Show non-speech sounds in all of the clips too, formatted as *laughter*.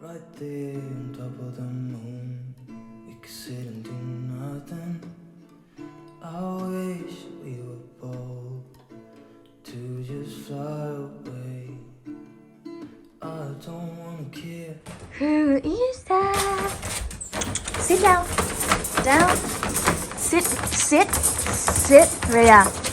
Right there on top of the moon, we could sit and do nothing. I wish we were bold to just fly away. I don't wanna care. Who is that? Sit down. Down. Sit. Sit. Sit. Rhea. come,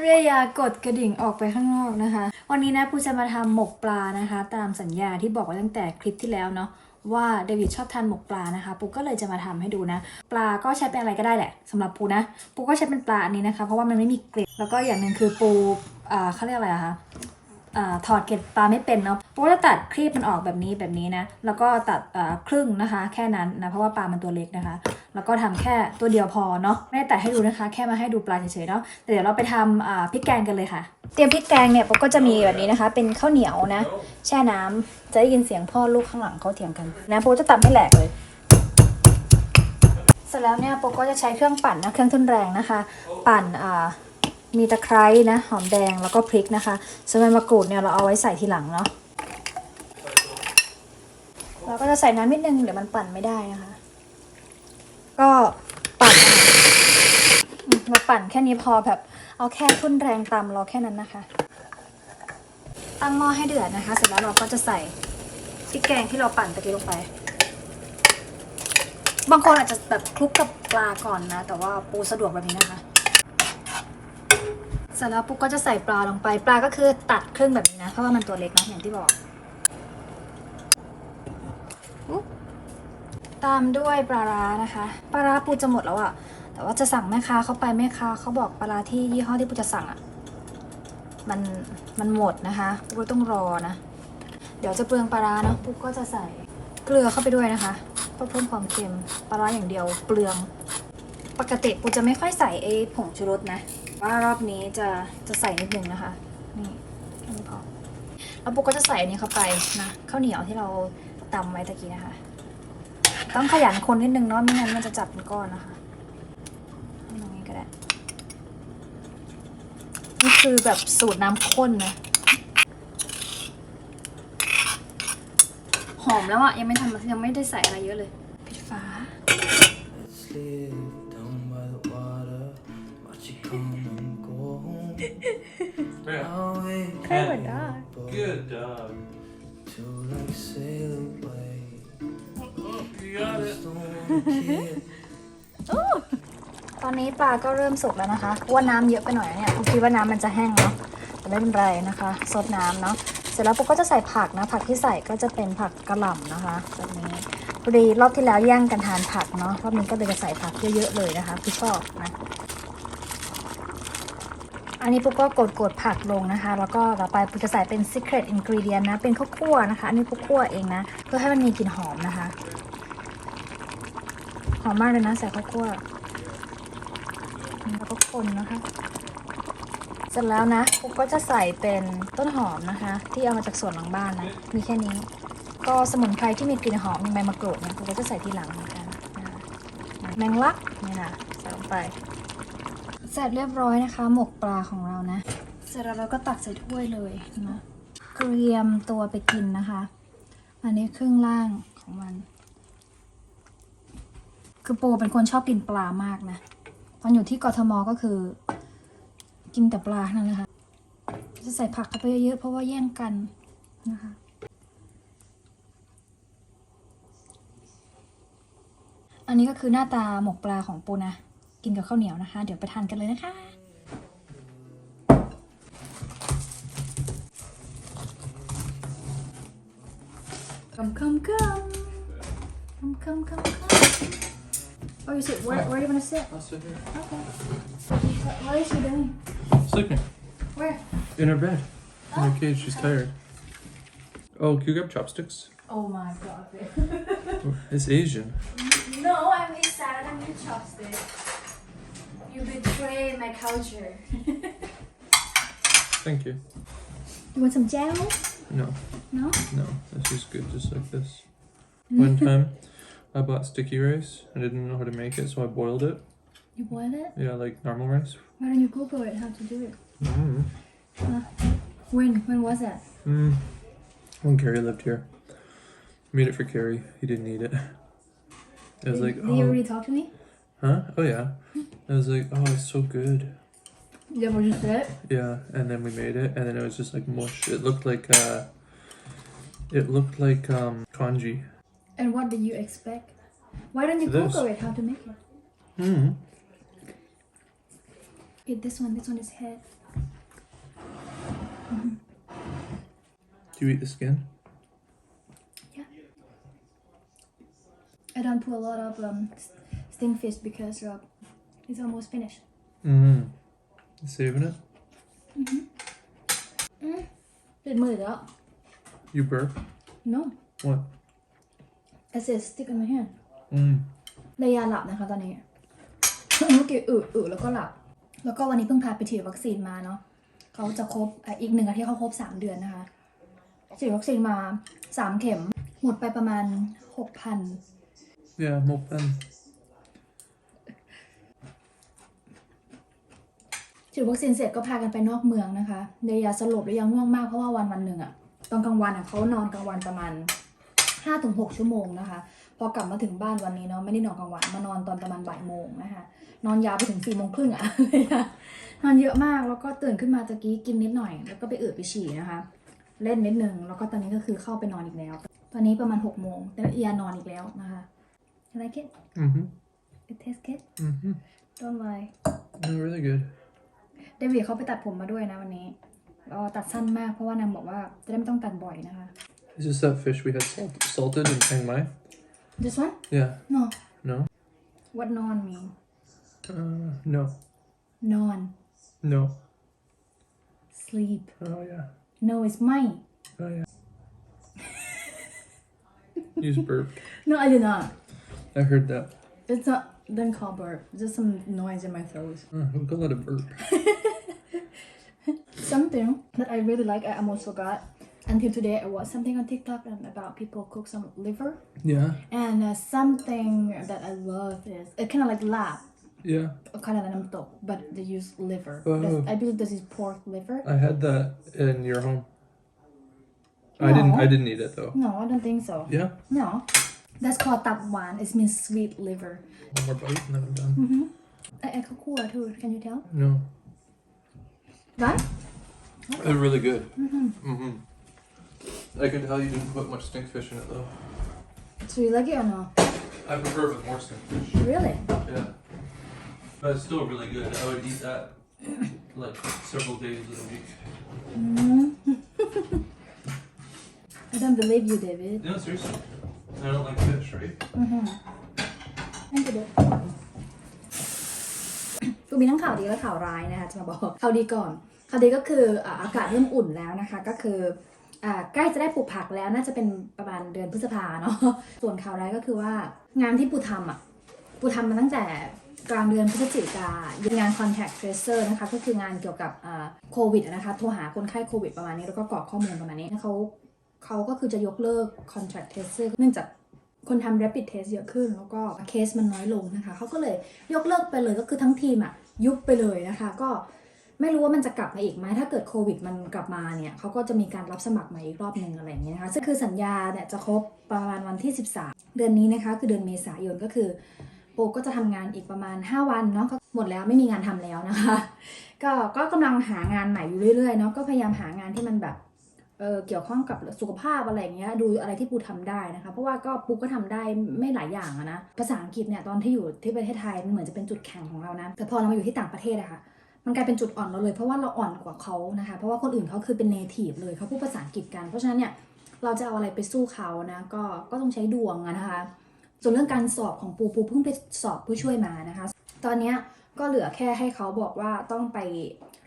เรียากดกระดิ่งออกไปข้างนอกนะคะ วันนี้นะปูจะมาทำหมกปลานะคะ ตามสัญญาที่บอกไว้ตั้งแต่คลิปที่แล้วเนาะว่าเดวิดชอบทานหมกปลานะคะ ปูก็เลยจะมาทำให้ดูนะ ปลาก็ใช้เป็นอะไรก็ได้แหละสำหรับปูนะ ปูก็ใช้เป็นปลาอันนี้นะคะ เพราะว่ามันไม่มีเกล็ดแล้วก็อย่างหนึ่งคือปูอ่าเขาเรียกอะไรอะคะ อถอดเกล็ดปลาไม่เป็นเนาะปูก็จะตัดครีบมันออกแบบนี้แบบนี้นะ แล้วก็ตัดครึ่งนะคะ แค่นั้นนะ เพราะว่าปลามันตัวเล็กนะคะ แล้วก็ทำแค่ตัวเดียวพอเนาะ ไม่ได้ตัดให้ดูนะคะ แค่มาให้ดูปลาเฉยๆเนาะแต่เดี๋ยวเราไปทำพริกแกงกันเลยค่ะ เตรียมพริกแกงเนี่ยปูก็จะมีแบบนี้นะคะ เป็นข้าวเหนียวนะ แช่น้ำจะได้ยินเสียงพ่อลูกข้างหลังเขาเถียงกันนะปูจะตำให้แหลกเลยเสร็จแล้วเนี่ยปก็จะใช้เครื่องปั่นนะเครื่องทุนแรงนะคะ ปั่นอ่า มีตะไคร้นะ หอมแดงแล้วก็พริกนะคะ ส่วนใบมะกรูดเนี่ยเราเอาไว้ใส่ทีหลังเนาะเราก็จะใส่น้ำนิดนึงเดี๋ยวมันปั่นไม่ได้นะคะ ก็ปั่นมเราปั่นแค่นี้พอแบบเอาแค่ทุ่นแรงตำเราแค่นั้นนะคะ ตั้งหม้อให้เดือดนะคะ เสร็จแล้วเราก็จะใส่พริกแกงที่เราปั่นตะกี้ลงไป บางคนอาจจะแบบคลุกกับปลาก่อนนะ แต่ว่าปูสะดวกแบบนี้นะคะ เสร็จแล้วปุ๊กก็จะใส่ปลาลงไป ปลาก็คือตัดครึ่งแบบนี้นะ เพราะว่ามันตัวเล็กนะอย่างที่บอก ตามด้วยปลาร้านะคะ ปลาร้าปูจะหมดแล้วอะแต่ว่าจะสั่งแม่ค้าเข้าไปแม่ค้าเขาบอกปลาร้าที่ยี่ห้อที่ปูจะสั่งอะมันมันหมดนะคะปูก็ต้องรอนะ เดี๋ยวจะเปลืองปลาร้าเนาะปูก็จะใส่เกลือเข้าไปด้วยนะคะเพื่อเพิ่มความเค็มปลาร้าอย่างเดียวเปลือง ปกติปูจะไม่ค่อยใส่ไอ้ผงชูรสนะ ว่ารอบนี้จะจะใส่นิดนึงนะคะ นี่แค่นี้พอแล้วปูก็จะใส่อันนี้เข้าไปนะข้าวเหนียวที่เราตำไว้ตะกี้นะคะ ต้องขยันคนนิดนึงเนาะไม่งั้นมันจะจับเป็นก้อนนะคะให้ตรงนี้ก็ได้นี่คือแบบสูตรน้ำข้นนะหอมแล้วอะยังไม่ทำยังไม่ได้ใส่อะไรเยอะเลยปิดฝา Let's Yeah. I'll wait Good for dog. you Good dog. to like sail away. You got it. Just don't wanna care. ตอนนี้ปลาก็เริ่มสุกแล้วนะคะเพราะว่าน้ำเยอะไปหน่อยนะเนี่ยผมคิดว่าน้ำมันจะแห้งเนาะแต่ไม่เป็นไรนะคะซดน้ำเนาะเสร็จแล้วปุ๊กก็จะใส่ผักนะ ผักที่ใส่ก็จะเป็นผักกระหล่ำนะคะแบบนี้พอดีรอบที่แล้วแย่งกันทานผักเนาะรอบนี้ก็เลยจะใส่ผักเยอะๆเลยนะคะพี่ชอบนะ อันนี้ปุ๊กก็กดกดๆผักลงนะคะ แล้วก็ต่อไปปุ๊กจะใส่เป็น secret ingredient นะ เป็นข้าวคั่วนะคะ อันนี้ปุ๊กคั่วเองนะ เพื่อให้มันมีกลิ่นหอมนะคะ หอมมากเลยนะใส่ข้าวคั่วแล้วก็คนนะคะเสร็จแล้วนะปุ๊กก็จะใส่เป็นต้นหอมนะคะ ที่เอามาจากสวนหลังบ้านนะ มีแค่นี้ ก็สมุนไพรที่มีกลิ่นหอมมีใบมะกรูดเนี่ยปุ๊กก็จะใส่ทีหลังเหมือนกันนะคะแมงลักเนี่ยนะใส่ลงไป เสร็จเรียบร้อยนะคะ หมกปลาของเรานะ เสร็จแล้วเราก็ตักใส่ถ้วยเลยนะเตรียมตัวไปกินนะคะ อันนี้ครึ่งล่างของมัน คือปูเป็นคนชอบกินปลามากนะตอนอยู่ที่กทมก็คือ กินแต่ปลานั่นแหละค่ะจะใส่ผักเข้าไปเยอะๆเพราะว่าแย่งกันนะคะอันนี้ก็คือหน้าตาหมกปลาของปูนะ กินกับข้าวเหนียวนะคะ เดี๋ยวไปทานกันเลยนะคะ Come, come, come. Come, come, come, come. Oh, you sit. Where, where do you want to sit? I'll sit here. Okay. What, what is she doing? Sleeping Where? in her bed. In her cage. She's tired. Oh, can you grab chopsticks? Oh my god *laughs* It's Asian. No I'm eat salad I'm eat chopstick You betray my culture Thank you. You want some gel? No, No? no, this is good just like this. One time, *laughs* I bought sticky rice. I didn't know how to make it, so I boiled it. You boil it? Yeah, like normal rice. Why don't you Google it how to do it? Mm. When? When was that? Mm. When Carrie lived here, made it for Carrie. He didn't eat it. It was did, like, did you oh, already talk to me? huh? Oh yeah. I was like, oh, it's so good. Yeah, what you said? Yeah, and then we made it, and then it was just like mush. It looked like uh, it looked like um congee. And what did you expect? Why don't you This. Google it how to make it? Mm. Eat this one. This one is head. Do you eat the skin? Yeah. I don't put a lot of um, s- because uh, it's almost finished. Mm. You saving it? ติดมืออีกแล้ว You burp? No What? I said stick in my hand Mm. ได้ยาหลับนะคะตอนนี้ เมื่อกี้อึอึแล้วก็หลับ แล้วก็วันนี้เพิ่งพาไปฉีดวัคซีนมาเนาะเขาจะครบอะอีกหนึ่งอาทิตย์เขาครบสามเดือนนะคะฉีดวัคซีนมาสามเข็มหมดไปประมาณหกพัน Yeah, mopen. ฉีดวัคซีนเสร็จก็พากันไปนอกเมืองนะคะเดยาสลบแล้วยังง่วงมากเพราะว่าวันวันหนึ่งอะตอนกลางวันอะเขานอนกลางวันประมาณห้าถึงหกชั่วโมงนะคะ พอกลับมาถึงบ้านวันนี้เนาะไม่ได้นอนกลางวันมานอนตอนประมาณบ่ายโมงนะคะ นอนยาวไปถึงสี่โมงครึ่งอะนอนเยอะมากแล้วก็ตื่นขึ้นมาตะกี้กินนิดหน่อย แล้วก็ไปอืดไปฉี่นะคะ เล่นนิดนึงแล้วก็ตอนนี้ก็คือเข้าไปนอนอีกแล้ว ตอนนี้ประมาณหกโมงแต่เอียนอนอีกแล้วนะคะ I like it Mm-hmm. it tastes good Mm-hmm. don't lie No, really good. เดวิดเขาไปตัดผมมาด้วยนะวันนี้ก็ตัดสั้นมากเพราะว่านางบอกว่าจะได้ไม่ต้องตัดบ่อยนะคะ Is this that fish we had salt, salted in Chiang Mai? this one Yeah. no No. what non mean Uh, no. non No. sleep Oh yeah. no is ไม่ Oh yeah. you just burped. *laughs* no I did not I heard that. it's not don't call burp just some noise in my throat Uh, we call that a burp. *laughs* Something that I really like, I almost forgot. Until today, I watched something on TikTok and about people cook some liver. Yeah. And uh, something that I love is it kind of like lab. Yeah. Kind of like namtok, but they use liver. Oh. I believe this is pork liver. I had that in your home. I didn't. I didn't eat it though. No, I don't think so. Yeah. No. That's called tap one. It means sweet liver. One more bite and then I'm done. Mm-hmm. I, I cook what? Can you tell? No. What? They're really good. Mm-hmm. mm-hmm. I can tell you didn't put much stinkfish in it though. so you like it or no I prefer it with more stinkfish. really Yeah. But it's still really good. I would eat that like several days of the week. Mm-hmm. *laughs* I don't believe you David No, seriously. I don't like fish, right? Mm-hmm. Thank you Dave กูมีทั้งข่าวดีและข่าวร้ายนะคะจะมาบอกข่าวดีก่อนข่าวดีก็คืออากาศเริ่มอุ่นแล้วนะคะ ก็คือใกล้จะได้ปลูกผักแล้วน่าจะเป็นประมาณเดือนพฤษภาเนาะส่วนข่าวร้ายก็คือว่างานที่ปูทำอะปูทำมาตั้งแต่กลางเดือนพฤศจิกางาน contact tracer นะคะก็คืองานเกี่ยวกับโควิดนะคะโทรหาคนไข้โควิดประมาณนี้ แล้วก็กรอกข้อมูลประมาณนี้เขาเขาก็คือจะยกเลิก contact tracer เนื่องจากคนทำ rapid test เยอะขึ้น แล้วก็เคสมันน้อยลงนะคะเขาก็เลยยกเลิกไปเลยก็คือทั้งทีมอะ ยุบไปเลยนะคะ ก็ไม่รู้ว่ามันจะกลับมาอีกไหมถ้าเกิดโควิดมันกลับมาเนี่ยเขาก็จะมีการรับสมัครใหม่อีกรอบหนึ่งอะไรอย่างเงี้ยนะคะซึ่งคือสัญญาเนี่ยจะครบประมาณวันที่ 13 เดือนนี้นะคะ คือเดือนเมษายนก็คือโปก็จะทำงานอีกประมาณ 5 วันเนาะก็หมดแล้วไม่มีงานทำแล้วนะคะ ก็ก็กำลังหางานใหม่อยู่เรื่อยๆเนาะก็พยายามหางานที่มันแบบ เเกี่ยวข้องกับสุขภาพอะไรเงี้ยดูอะไรที่ปูทำได้นะคะ เพราะว่าก็ปูก็ทำได้ไม่หลายอย่างอะนะภาษาอังกฤษเนี่ยตอนที่อยู่ที่ประเทศไทยมันเหมือนจะเป็นจุดแข็งของเรานะแต่พอเรามาอยู่ที่ต่างประเทศอะค่ะมันกลายเป็นจุดอ่อนเราเลย เพราะว่าเราอ่อนกว่าเขานะคะ เพราะว่าคนอื่นเขาคือเป็น native เลยเขาพูดภาษาอังกฤษกัน เพราะฉะนั้นเนี่ยเราจะเอาอะไรไปสู้เขานะก็ก็ต้องใช้ดวงอะนะคะ ส่วนเรื่องการสอบของปูปูเพิ่งไปสอบผู้ช่วยมานะคะ ตอนเนี้ยก็เหลือแค่ให้เขาบอกว่าต้องไป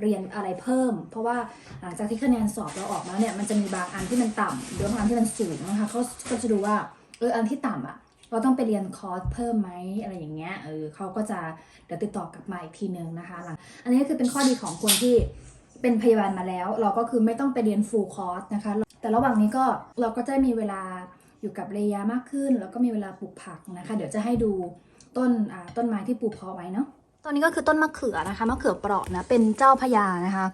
เรียนอะไรเพิ่ม เพราะว่าหลังจากที่คะแนนสอบเราออกมาเนี่ยมันจะมีบางอันที่มันต่ำหรือบางอันที่มันสูงนะคะเขาก็จะดูว่าเอออันที่ต่ำอะเราต้องไปเรียนคอร์สเพิ่มไหมอะไรอย่างเงี้ยเออเขาก็จะเดี๋ยวติดต่อกลับมาอีกทีนึงนะคะหลังอันนี้ก็คือเป็นข้อดีของคนที่เป็นพยาบาลมาแล้ว เราก็คือไม่ต้องไปเรียนฟูลคอร์สนะคะ แต่ระหว่างนี้ก็เราก็จะมีเวลาอยู่กับเรยามากขึ้น แล้วก็มีเวลาปลูกผักนะคะ เดี๋ยวจะให้ดูต้นอ่าต้นไม้ที่ปลูกเพาะไว้เนาะ ตอนนี้ก็คือต้นมะเขือนะคะมะเขือเปราะนะเป็นเจ้าพญานะคะ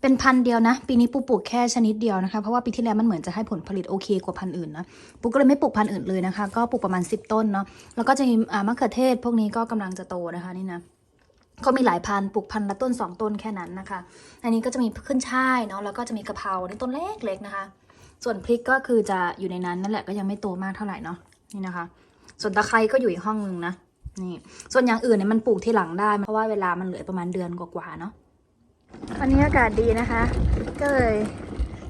เป็นพันเดียวนะ ปีนี้ปูปลูกแค่ชนิดเดียวนะคะเพราะว่าปีที่แล้วมันเหมือนจะให้ผลผลิตโอเคกว่าพันอื่นนะปูก็เลยไม่ปลูกพันอื่นเลยนะคะ ก็ปลูกประมาณ 10 ต้นเนาะแล้วก็จะมีมะเขือเทศ พวกนี้ก็กำลังจะโตนะคะนี่นะก็มีหลายพันปลูกพันละต้น 2 ต้นแค่นั้นนะคะ อันนี้ก็จะมีขึ้นช่ายเนาะแล้วก็จะมีกะเพราในต้นเล็กๆนะคะ ส่วนพริกก็คือจะอยู่ในนั้นนั่นแหละก็ยังไม่โตมากเท่าไหร่เนาะนี่นะคะ ส่วนตะไคร้ก็อยู่อีกห้องนึงนะ นี่ ส่วนอย่างอื่นเนี่ยมันปลูกที่หลังได้ เพราะว่าเวลามันเหลือประมาณเดือนกว่าๆเนาะวันนี้อากาศดีนะคะ ก็เลย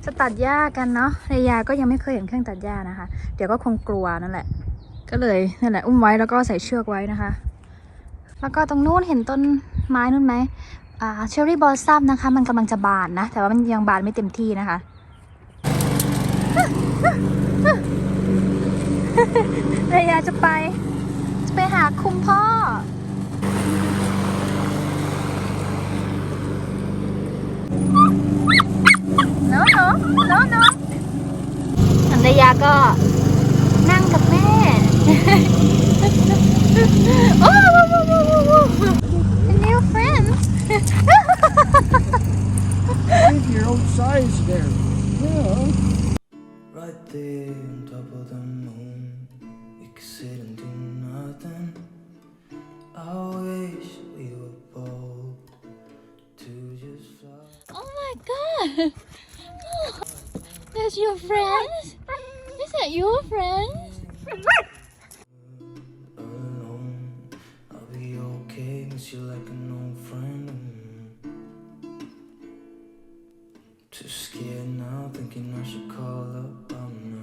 จะตัดหญ้ากันเนาะเรยาก็ยังไม่เคยเห็นเครื่องตัดหญ้านะคะ เดี๋ยวก็คงกลัวนั่นแหละ ก็เลยนั่นแหละอุ้มไว้แล้วก็ใส่เชือกไว้นะคะ แล้วก็ตรงนู้นเห็นต้นไม้นู่นไหมอ่าเชอร์รี่บอลซัมนะคะ มันกำลังจะบานนะ แต่ว่ามันยังบานไม่เต็มที่นะคะ เรยาจะไป ไปหาคุณพ่อเนาะเนาะเนาะเนาะอันดยาก็นั่งกับแม่ โอ้โห new friends your own size there. Yeah. Right there on top of the moon, we could sit your friends? Is that your friends? I'll be okay, miss you like an old friend. Too scared now, thinking I should call up. I'm